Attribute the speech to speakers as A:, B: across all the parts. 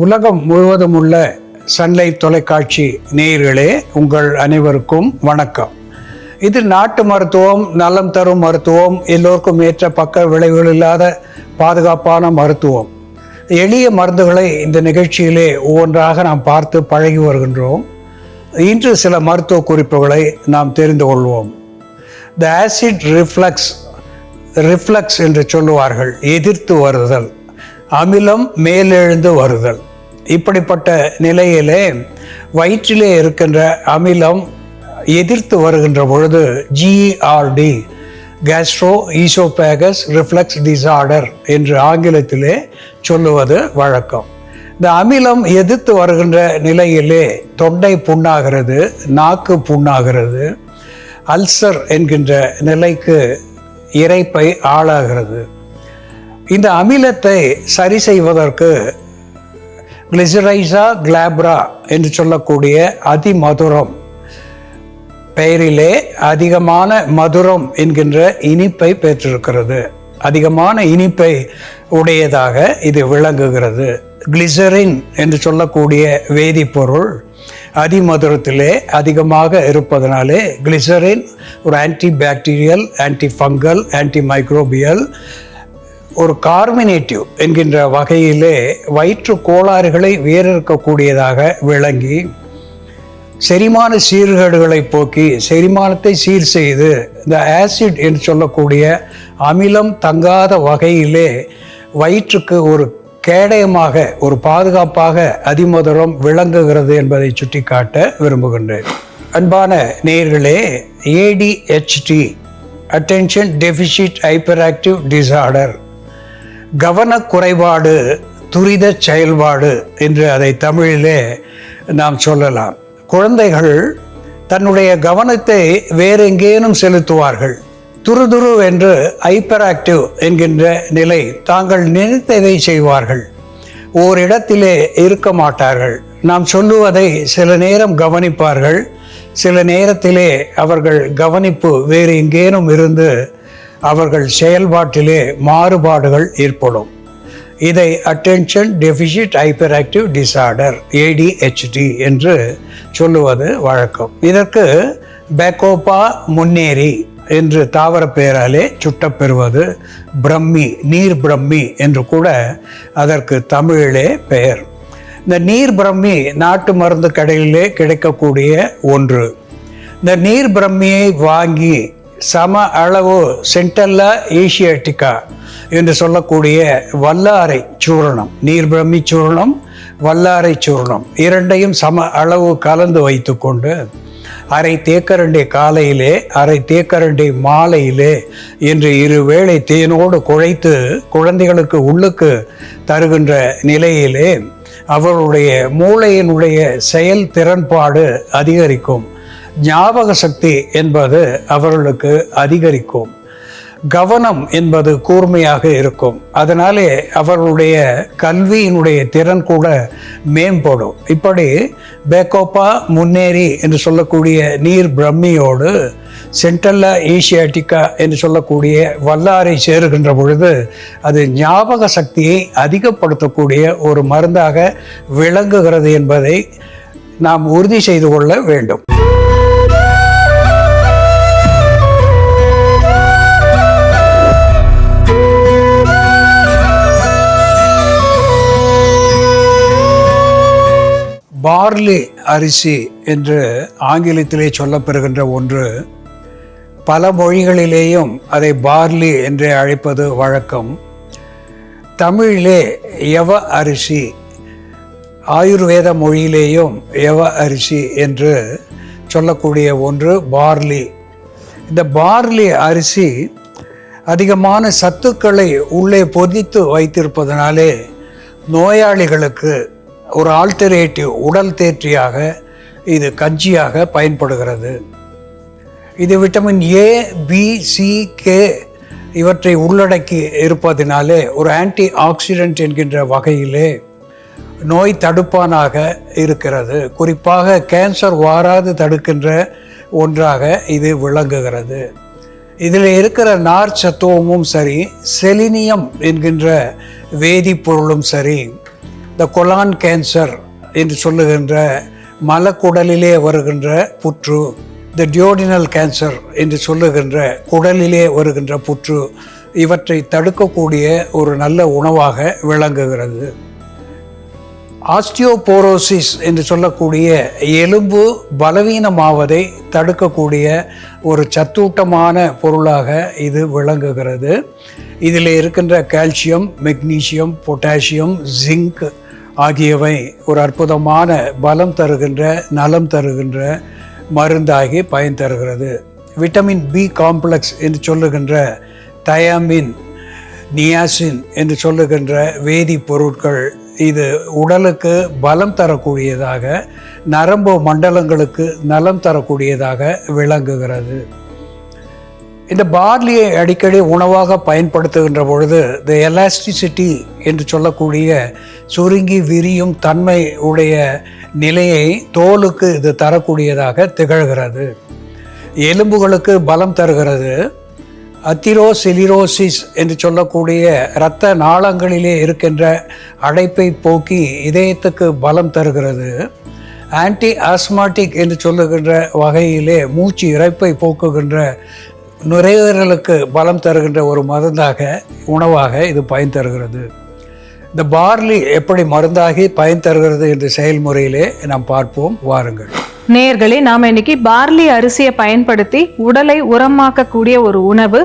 A: உலகம் முழுவதும் உள்ள சன்லைட் தொலைக்காட்சி நேயர்களே உங்கள் அனைவருக்கும் வணக்கம். இது நாட்டு மருத்துவம் நலம் தரும் மருத்துவம் எல்லோருக்கும் ஏற்ற பக்க விளைவுகள் இல்லாத பாதுகாப்பான மருத்துவம். எளிய மருந்துகளை இந்த நிகழ்ச்சியிலே ஒவ்வொன்றாக நாம் பார்த்து பழகி வருகின்றோம். இன்று சில மருத்துவ குறிப்புகளை நாம் தெரிந்து கொள்வோம். த ஆசிட் ரிஃப்ளக்ஸ் ரிஃப்ளக்ஸ் என்று சொல்லுவார்கள் எதிர்த்து வருதல். அமிலம் மேலெழுந்து வருதல். இப்படிப்பட்ட நிலையிலே வயிற்றிலே இருக்கின்ற அமிலம் எதிர்த்து வருகின்ற பொழுது GRD gastro oesophageal reflux disorder என்று ஆங்கிலத்திலே சொல்லுவது வழக்கம். இந்த அமிலம் எதிர்த்து வருகின்ற நிலையிலே தொண்டை புண்ணாகிறது நாக்கு புண்ணாகிறது அல்சர் என்கின்ற நிலைக்கு இறைப்பை ஆளாகிறது. இந்த அமிலத்தை சரி செய்வதற்கு கிளிசரைசா கிளாப்ரா என்று சொல்லக்கூடிய அதிமதுரம் பெயரிலே அதிகமான மதுரம் என்கின்ற இனிப்பை பெற்றிருக்கிறது. அதிகமான இனிப்பை உடையதாக இது விளங்குகிறது. கிளிசரின் என்று சொல்லக்கூடிய வேதிப்பொருள் அதிமதுரத்திலே அதிகமாக இருப்பதனாலே கிளிசரின் ஒரு anti bacterial anti fungal anti microbial ஒரு கார்மினேட்டிவ் என்கின்ற வகையிலே வயிற்று கோளாறுகளை வேறிருக்கக்கூடியதாக விளங்கி செரிமான சீர்கேடுகளை போக்கி செரிமானத்தை சீர் செய்து இந்த ஆசிட் என்று சொல்லக்கூடிய அமிலம் தங்காத வகையிலே வயிற்றுக்கு ஒரு கேடயமாக ஒரு பாதுகாப்பாக அதிமதுரம் விளங்குகிறது என்பதை சுட்டிக்காட்ட விரும்புகின்றேன். அன்பான நேர்களே ADHD attention deficit hyperactive disorder கவனக்குறைபாடு துரித செயல்பாடு என்று அதை தமிழிலே நாம் சொல்லலாம். குழந்தைகள் தன்னுடைய கவனத்தை வேறு எங்கேனும் செலுத்துவார்கள். துருதுரு என்று ஹைப்பர் ஆக்டிவ் என்கின்ற நிலை தாங்கள் நினைத்ததை செய்வார்கள். ஓரிடத்திலே இருக்க மாட்டார்கள். நாம் சொல்லுவதை சில நேரம் கவனிப்பார்கள். சில நேரத்திலே அவர்கள் கவனிப்பு வேறு எங்கேனும் இருந்து அவர்கள் செயல்பாட்டிலே மாறுபாடுகள் ஏற்படும். இதை attention deficit hyperactive disorder ADHD என்று சொல்லுவது வழக்கம். இதற்கு பேக்கோப்பா முன்னேறி என்று தாவர பெயராலே சுட்டப்பெறுவது பிரம்மி நீர் பிரம்மி என்று கூட அதற்கு தமிழிலே பெயர். இந்த நீர் பிரம்மி நாட்டு மருந்து கடையிலே கிடைக்கக்கூடிய ஒன்று. இந்த நீர் பிரம்மியை வாங்கி சம அளவு சென்டல்ல ஏஷியாட்டிகா என்று சொல்லக்கூடிய வல்லாரை சூரணம் நீர்பிரமி சூரணம் வல்லாரை சூரணம். இரண்டையும் சம அளவு கலந்து வைத்துக்கொண்டு அரை தேக்கரண்டி காலையிலே அரை தேக்கரண்டி மாலையிலே என்று இரு வேளை தேனோடு குழைத்து குழந்தைகளுக்கு உள்ளுக்கு தருகின்ற நிலையிலே அவருடைய மூளையினுடைய செயல் திறன்பாடு அதிகரிக்கும். ஞாபக சக்தி என்பது அவர்களுக்கு அதிகரிக்கும். கவனம் என்பது கூர்மையாக இருக்கும். அதனாலே அவர்களுடைய கல்வியினுடைய திறன் கூட மேம்படும். இப்படி பேக்கோப்பா முன்னேறி என்று சொல்லக்கூடிய நீர் பிரம்மியோடு சென்ட்ரல்ல ஏசியாட்டிக்கா என்று சொல்லக்கூடிய வல்லாரை சேருகின்ற பொழுது அது ஞாபக சக்தியை அதிகப்படுத்தக்கூடிய ஒரு மருந்தாக விளங்குகிறது என்பதை நாம் உறுதி செய்து கொள்ள வேண்டும். பார்லி அரிசி என்று ஆங்கிலத்திலே சொல்லப்பெறுகின்ற ஒன்று பல மொழிகளிலேயும் அதை பார்லி என்றே அழைப்பது வழக்கம். தமிழிலே யவ அரிசி ஆயுர்வேத மொழியிலேயும் யவ அரிசி என்று சொல்லக்கூடிய ஒன்று பார்லி. இந்த பார்லி அரிசி அதிகமான சத்துக்களை உள்ளே பொதித்து வைத்திருப்பதனாலே நோயாளிகளுக்கு ஒரு ஆல்டர்னேட்டிவ் உடல் தேற்றியாக இது கஞ்சியாக பயன்படுகிறது. இது vitamin A B C K இவற்றை உள்ளடக்கி இருப்பதினாலே ஒரு ஆன்டி ஆக்சிடென்ட் என்கின்ற வகையிலே நோய் தடுப்பானாக இருக்கிறது. குறிப்பாக கேன்சர் வாராது தடுக்கின்ற ஒன்றாக இது விளங்குகிறது. இதில் இருக்கிற நார் சத்துவமும் சரி செலினியம் என்கின்ற வேதிப்பொருளும் சரி இந்த கொலான் கேன்சர் என்று சொல்லுகின்ற மலக்குடலிலே வருகின்ற புற்று இந்த டியோடினல் கேன்சர் என்று சொல்லுகின்ற குடலிலே வருகின்ற புற்று இவற்றை தடுக்கக்கூடிய ஒரு நல்ல உணவாக விளங்குகிறது. ஆஸ்டியோபோரோசிஸ் என்று சொல்லக்கூடிய எலும்பு பலவீனமாவதை தடுக்கக்கூடிய ஒரு சத்தூட்டமான பொருளாக இது விளங்குகிறது. இதில் இருக்கின்ற கால்சியம் மெக்னீசியம் பொட்டாசியம் ஜிங்க் ஆகியவை ஒரு அற்புதமான பலம் தருகின்ற நலம் தருகின்ற மருந்தாகி பயன் தருகிறது. விட்டமின் பி காம்ப்ளெக்ஸ் என்று சொல்லுகின்ற தயாமின் நியாசின் என்று சொல்லுகின்ற வேதிப்பொருட்கள் இது உடலுக்கு பலம் தரக்கூடியதாக நரம்பு மண்டலங்களுக்கு நலம் தரக்கூடியதாக விளங்குகிறது. இந்த பார்லியை அடிக்கடி உணவாக பயன்படுத்துகின்ற பொழுது த எலாஸ்டிசிட்டி என்று சொல்லக்கூடிய சுருங்கி விரியும் தன்மை உடைய நிலையை தோலுக்கு இது தரக்கூடியதாக திகழ்கிறது. எலும்புகளுக்கு பலம் தருகிறது. அத்திரோசிலிரோசிஸ் என்று சொல்லக்கூடிய இரத்த நாளங்களிலே இருக்கின்ற அடைப்பை போக்கி இதயத்துக்கு பலம் தருகிறது. ஆன்டி ஆஸ்மாட்டிக் என்று சொல்லுகின்ற வகையிலே மூச்சு இறைப்பை போக்குகின்ற நுரையீரலுக்கு பலம் தருகின்ற ஒரு மருந்தாக உணவாக இது பயன் தருகிறது. இந்த பார்லி எப்படி மருந்தாகி பயன் தருகிறது என்ற செயல்முறையிலே நாம் பார்ப்போம். வாருங்கள்.
B: நேர்களே நாம் இன்னைக்கு பார்லி அரிசியை பயன்படுத்தி உடலை உரமாக்கக்கூடிய ஒரு உணவு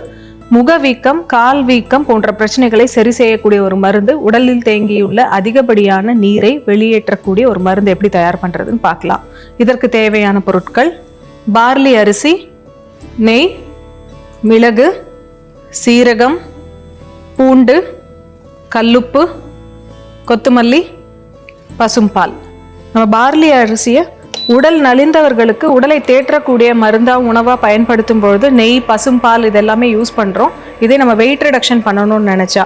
B: முகவீக்கம் கால் வீக்கம் போன்ற பிரச்சனைகளை சரி செய்யக்கூடிய ஒரு மருந்து உடலில் தேங்கியுள்ள அதிகப்படியான நீரை வெளியேற்றக்கூடிய ஒரு மருந்து எப்படி தயார் பண்ணுறதுன்னு பார்க்கலாம். இதற்கு தேவையான பொருட்கள் பார்லி அரிசி நெய் மிளகு சீரகம் பூண்டு கல்லுப்பு கொத்தமல்லி பசும்பால். நம்ம பார்லி அரிசியை உடல் நலிந்தவர்களுக்கு உடலை தேற்றக்கூடிய மருந்தாக உணவாக பயன்படுத்தும் பொழுது நெய் பசும்பால் இதெல்லாமே யூஸ் பண்ணுறோம் இதே நம்ம வெயிட் ரிடக்ஷன் பண்ணணும்னு நினச்சா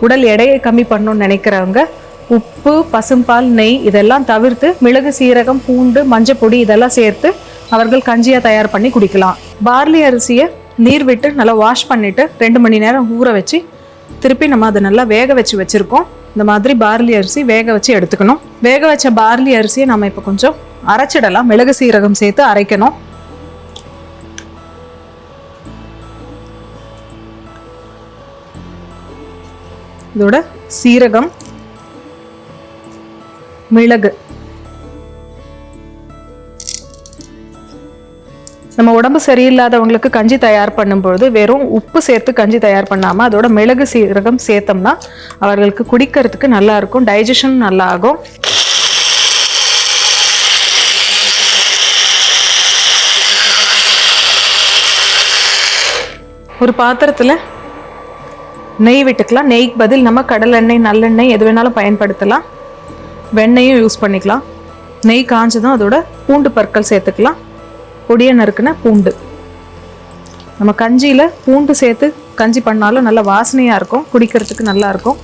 B: உடல் எடையை கம்மி பண்ணணும்னு நினைக்கிறவங்க உப்பு பசும்பால் நெய் இதெல்லாம் தவிர்த்து மிளகு சீரகம் பூண்டு மஞ்சப்பொடி இதெல்லாம் சேர்த்து அவர்கள் கஞ்சியாக தயார் பண்ணி குடிக்கலாம். பார்லி அரிசியை நீர் விட்டு நல்லா வாஷ் பண்ணிவிட்டு ரெண்டு மணி நேரம் ஊற வச்சு திருப்பி நம்ம அதை நல்லா வேக வச்சு வச்சுருக்கோம். இந்த மாதிரி பார்லி அரிசி வேக வச்சு எடுத்துக்கணும். வேக வச்ச பார்லி அரிசியை நம்ம இப்போ கொஞ்சம் அரைச்சிடலாம். மிளகு சீரகம் சேர்த்து அரைக்கணும். இதோட சீரகம் மிளகு நம்ம உடம்பு சரியில்லாதவங்களுக்கு கஞ்சி தயார் பண்ணும்பொழுது வெறும் உப்பு சேர்த்து கஞ்சி தயார் பண்ணாமல் அதோட மிளகு சீரகம் சேர்த்தோம்னா அவர்களுக்கு குடிக்கிறதுக்கு நல்லா இருக்கும் டைஜஷன் நல்லா ஆகும் ஒரு பாத்திரத்தில் நெய் விட்டுக்கலாம். நெய்க்கு பதில் நம்ம கடலெண்ணெய் நல்லெண்ணெய் எது வேணாலும் பயன்படுத்தலாம். வெண்ணெயும் யூஸ் பண்ணிக்கலாம். நெய் காஞ்சதும் அதோட பூண்டு பற்கள் சேர்த்துக்கலாம். பொடியை நறுக்குன பூண்டு. நம்ம கஞ்சியில் பூண்டு சேர்த்து கஞ்சி பண்ணாலும் நல்ல வாசனையாக இருக்கும் குடிக்கிறதுக்கு நல்லா இருக்கும்.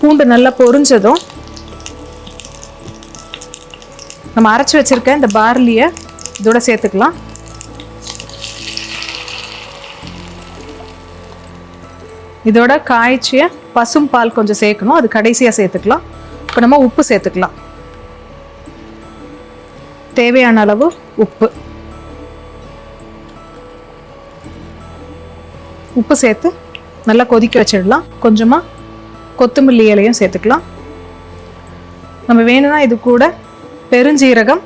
B: பூண்டு நல்லா பொரிஞ்சதும் நம்ம அரைச்சி வச்சுருக்க இந்த பார்லியை இதோட சேர்த்துக்கலாம். இதோட காய்ச்சிய பசும் பால் கொஞ்சம் சேர்க்கணும் அது கடைசியாக சேர்த்துக்கலாம். இப்போ நம்ம உப்பு சேர்த்துக்கலாம். தேவையான அளவு உப்பு. உப்பு சேர்த்து நல்லா கொதிக்க வச்சிடலாம். கொஞ்சமாக கொத்தமல்லி இலையும் சேர்த்துக்கலாம். நம்ம வேணும்னா இது கூட பெருஞ்சீரகம்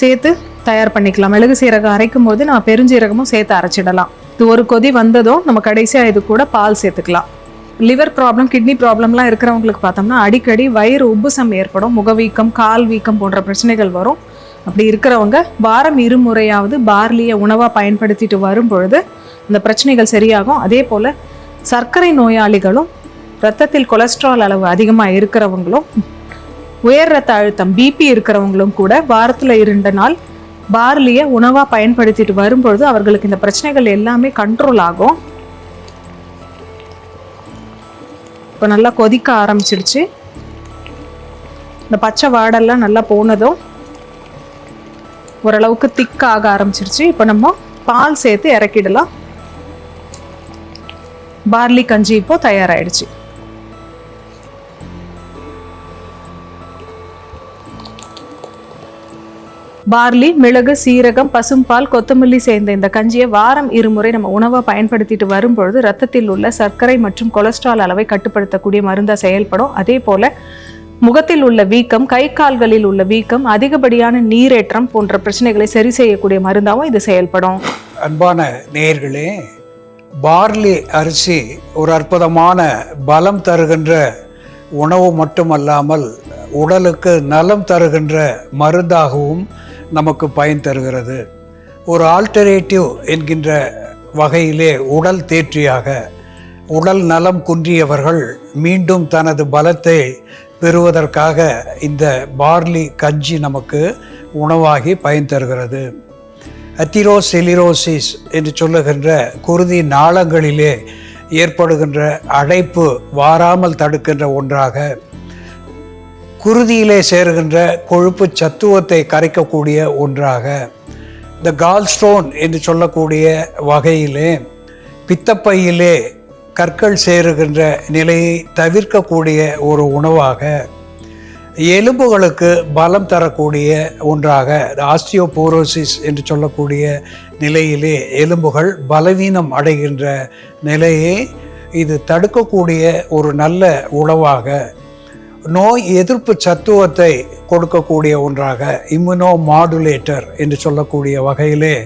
B: சேர்த்து தயார் பண்ணிக்கலாம். மிளகு சீரகம் அரைக்கும் போது நம்ம பெருஞ்சீரகமும் சேர்த்து அரைச்சிடலாம். இது ஒரு கொதி வந்ததும் நம்ம கடைசியாக இது கூட பால் சேர்த்துக்கலாம். லிவர் ப்ராப்ளம் கிட்னி ப்ராப்ளம்லாம் இருக்கிறவங்களுக்கு பார்த்தோம்னா அடிக்கடி வயிறு உப்புசம் ஏற்படும் முகவீக்கம் கால் வீக்கம் போன்ற பிரச்சனைகள் வரும். அப்படி இருக்கிறவங்க வாரம் இருமுறையாவது பார்லியை உணவாக பயன்படுத்திட்டு வரும் பொழுது அந்த பிரச்சனைகள் சரியாகும். அதே போல் சர்க்கரை நோயாளிகளும் ரத்தத்தில் கொலஸ்ட்ரால் அளவு அதிகமாக இருக்கிறவங்களும் உயர் ரத்த அழுத்தம் பிபி இருக்கிறவங்களும் கூட வாரத்தில் இரண்டு நாள் பார்லியை உணவாக பயன்படுத்திட்டு வரும்பொழுது அவர்களுக்கு இந்த பிரச்சனைகள் எல்லாமே கண்ட்ரோல் ஆகும். இப்போ நல்லா கொதிக்க ஆரம்பிச்சிடுச்சு. இந்த பச்சை வாடெல்லாம் நல்லா போனதும் ஓரளவுக்கு திக் ஆக ஆரம்பிச்சிருச்சு இப்போ நம்ம பால் சேர்த்து இறக்கிடலாம். பார்லி கஞ்சி இப்போ தயாராகிடுச்சு பார்லி மிளகு சீரகம் பசும்பால் கொத்தமல்லி சேர்ந்த இந்த கஞ்சியை வாரம் இருமுறை நம்ம உணவை பயன்படுத்திட்டு வரும்பொழுது ரத்தத்தில் உள்ள சர்க்கரை மற்றும் கொலஸ்ட்ரால் அளவை கட்டுப்படுத்தக்கூடிய மருந்தாக செயல்படும். அதே போல் முகத்தில் உள்ள வீக்கம் கை கால்களில் உள்ள வீக்கம் அதிகப்படியான நீரேற்றம் போன்ற பிரச்சனைகளை சரி செய்யக்கூடிய மருந்தாகவும் இது செயல்படும்.
A: அன்பான நேர்களே பார்லி அரிசி ஒரு அற்புதமான பலம் தருகின்ற உணவு மட்டுமல்லாமல் உடலுக்கு நலம் தருகின்ற மருந்தாகவும் நமக்கு பயன் தருகிறது. ஒரு ஆல்டர்னேட்டிவ் என்கின்ற வகையிலே உடல் தேற்றியாக உடல் நலம் குன்றியவர்கள் மீண்டும் தனது பலத்தை பெறுவதற்காக இந்த பார்லி கஞ்சி நமக்கு உணவாகி பயன் தருகிறது. அத்திரோசெலிரோசிஸ் என்று சொல்லுகின்ற குருதி நாளங்களிலே ஏற்படுகின்ற அடைப்பு வாராமல் தடுக்கின்ற ஒன்றாக குருதியிலே சேருகின்ற கொழுப்பு சத்துவத்தை கரைக்கக்கூடிய ஒன்றாக இந்த கால்ஸ்டோன் என்று சொல்லக்கூடிய வகையிலே பித்தப்பையிலே கற்கள் சேருகின்ற நிலையை தவிர்க்கக்கூடிய ஒரு உணவாக எலும்புகளுக்கு பலம் தரக்கூடிய ஒன்றாக ஆஸ்டியோபோரோசிஸ் என்று சொல்லக்கூடிய நிலையிலே எலும்புகள் பலவீனம் அடைகின்ற நிலையை இது தடுக்கக்கூடிய ஒரு நல்ல உணவாக நோய் எதிர்ப்பு சத்துவத்தை கொடுக்கக்கூடிய ஒன்றாக இம்யூனோ மாடுலேட்டர் என்று சொல்லக்கூடிய வகையிலே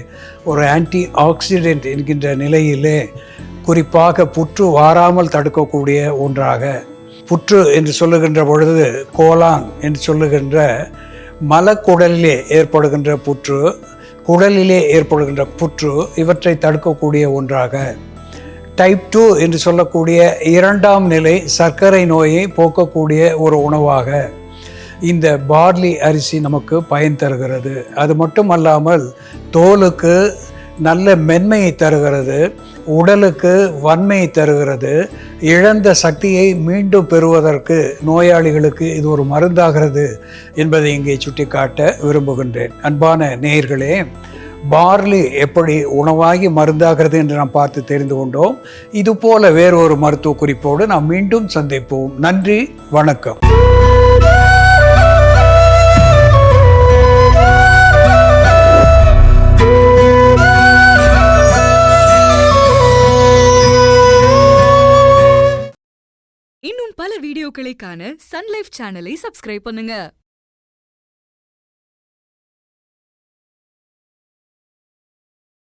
A: ஒரு ஆன்டி ஆக்சிடென்ட் என்கின்ற நிலையிலே குறிப்பாக புற்று வாராமல் தடுக்கக்கூடிய ஒன்றாக புற்று என்று சொல்லுகின்ற பொழுது கோலான் என்று சொல்லுகின்ற மலக்குடலிலே ஏற்படுகின்ற புற்று குடலிலே ஏற்படுகின்ற புற்று இவற்றை தடுக்கக்கூடிய ஒன்றாக டைப் டூ என்று சொல்லக்கூடிய இரண்டாம் நிலை சர்க்கரை நோயை போக்கக்கூடிய ஒரு உணவாக இந்த பார்லி அரிசி நமக்கு பயன் தருகிறது. அது மட்டுமல்லாமல் தோலுக்கு நல்ல மென்மையை தருகிறது உடலுக்கு வன்மையை தருகிறது இழந்த சக்தியை மீண்டும் பெறுவதற்கு நோயாளிகளுக்கு இது ஒரு மருந்தாகிறது என்பதை இங்கே சுட்டிக்காட்ட விரும்புகின்றேன். அன்பான நேயர்களே பார்லி எப்படி உணவாகி மருந்தாகிறது என்று நாம் பார்த்து தெரிந்து கொண்டோம். இதுபோல வேறொரு மருத்துவ குறிப்போடு நாம் மீண்டும் சந்திப்போம். நன்றி வணக்கம்.
C: இன்னும் பல வீடியோக்களை காண சன்லைஃப் சேனலை சப்ஸ்கிரைப் பண்ணுங்க.